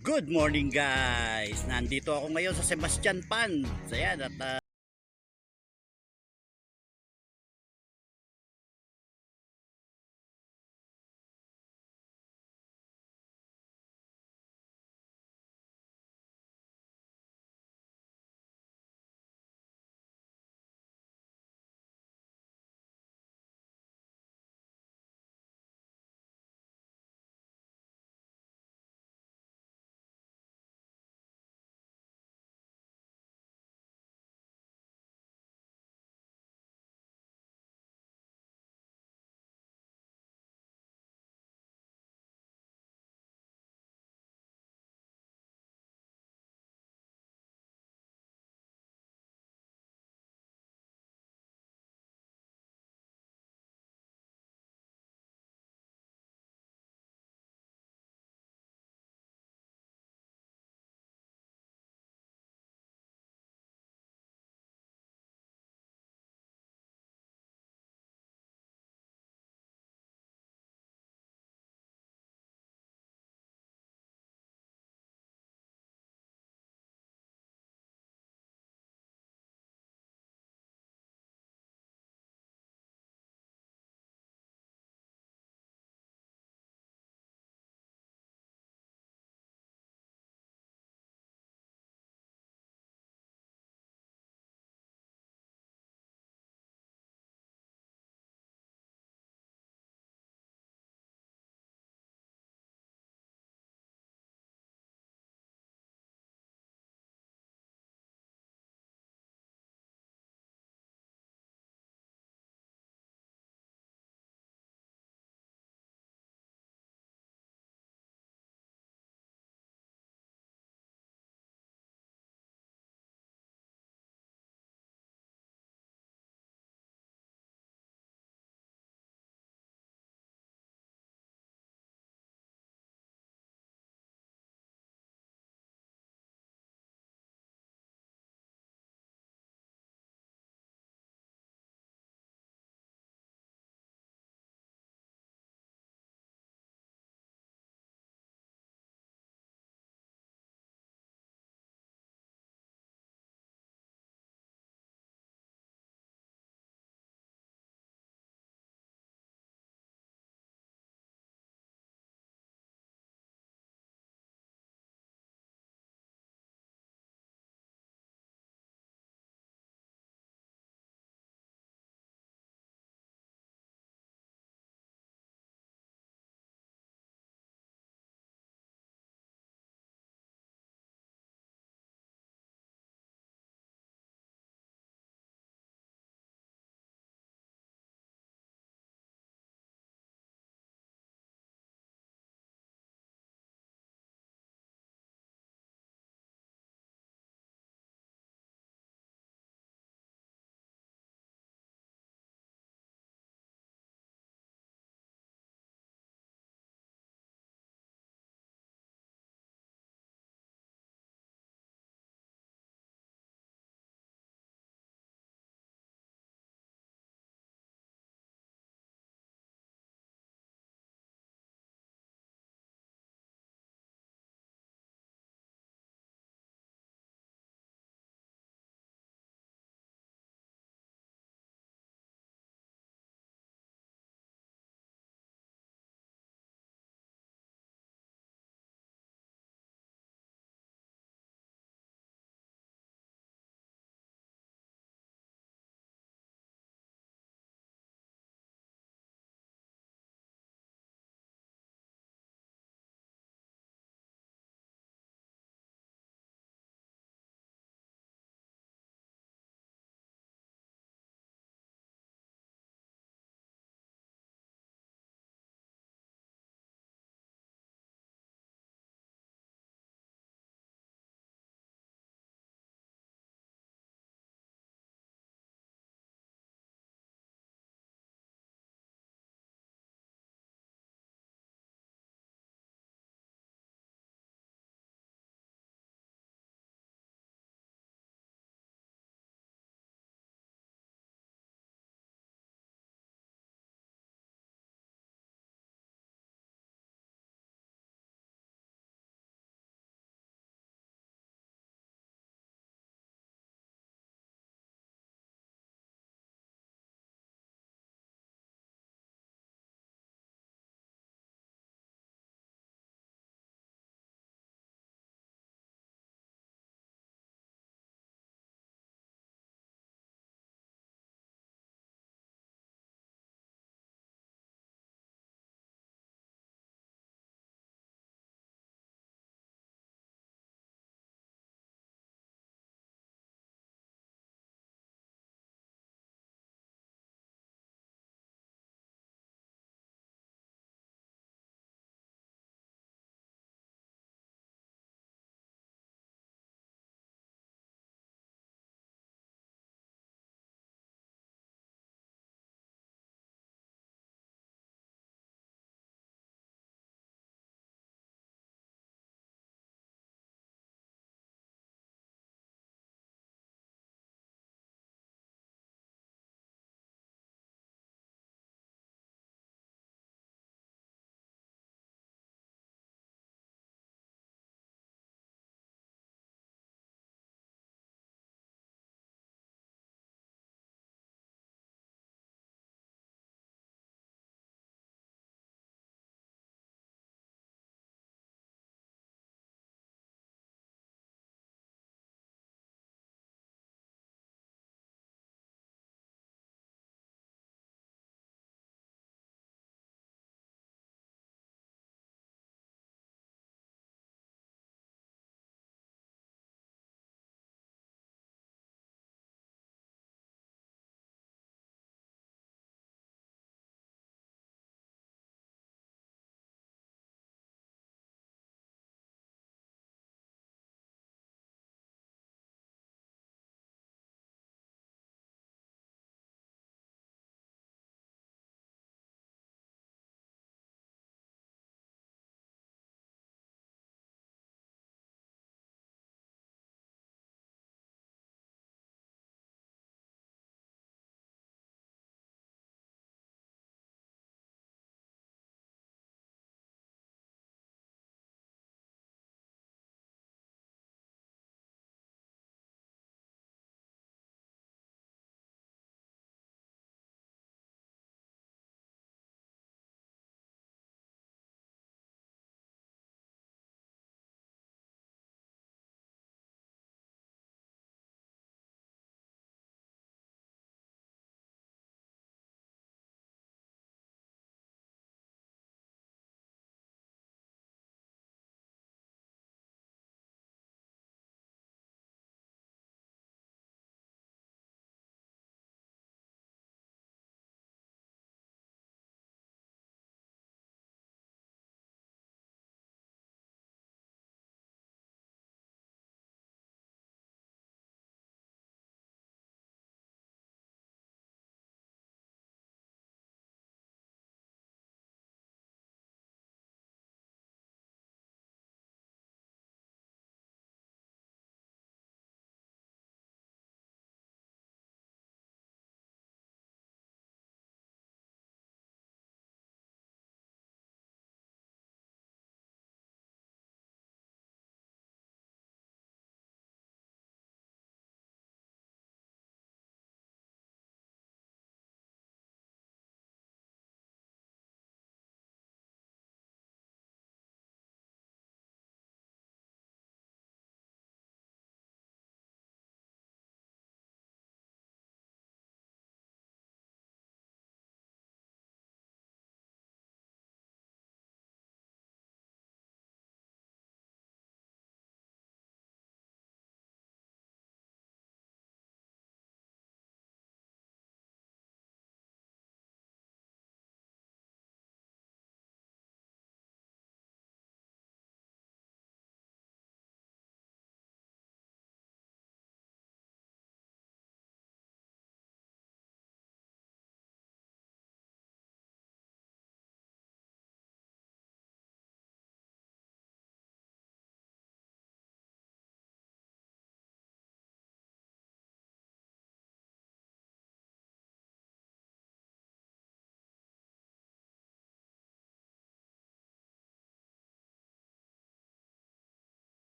Good morning guys! Nandito ako ngayon sa Sebastian Pan. Ayan, at ah,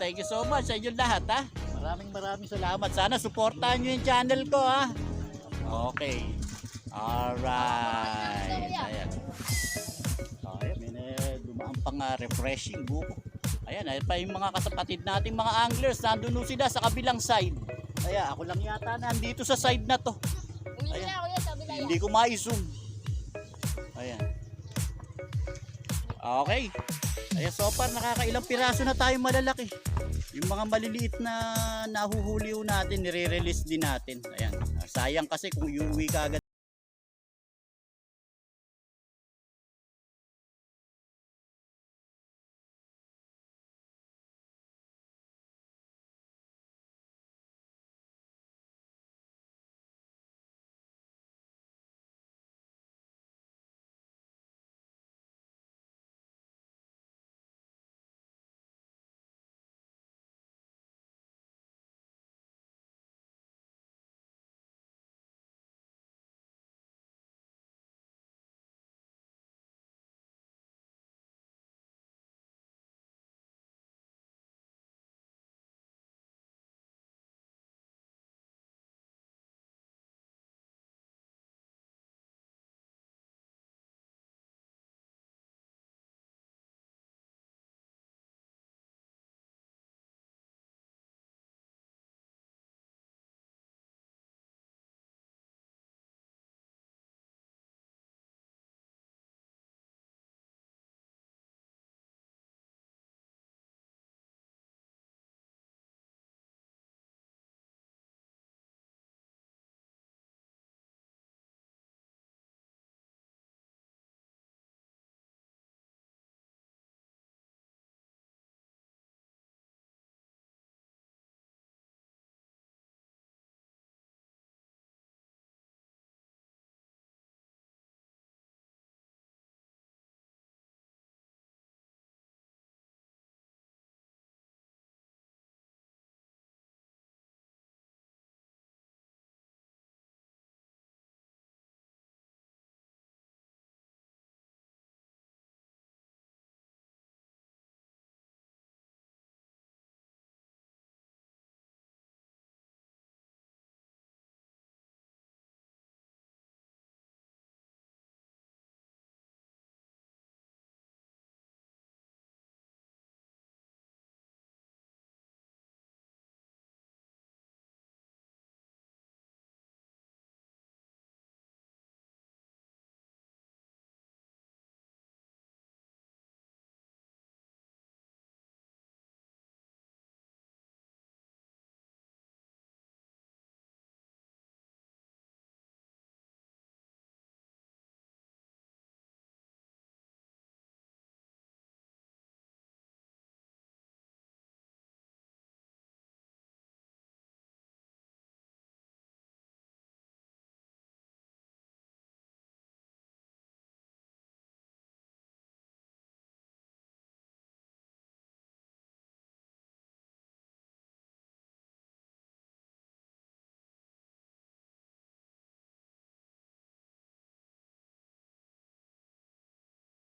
thank you so much sa inyong lahat ha. Maraming maraming salamat. Sana suportahan nyo yung channel ko ha. Okay. Alright. Ayan. Ayan, may na dumaan pang ah, refreshing buko. Ayan, ayan pa yung mga kasapatid nating mga anglers. Nandun sila sa kabilang side. Kaya ako lang yata nandito sa side na to. Uwi na ako yan, sabi na yan. Hindi ko ma-zoom. Ayan. Okay. Ayan, so far nakakailang piraso na tayo malalaki. Yung mga maliliit na nahuhuli natin, nire-release din natin. Ayan. Sayang kasi kung iuwi ka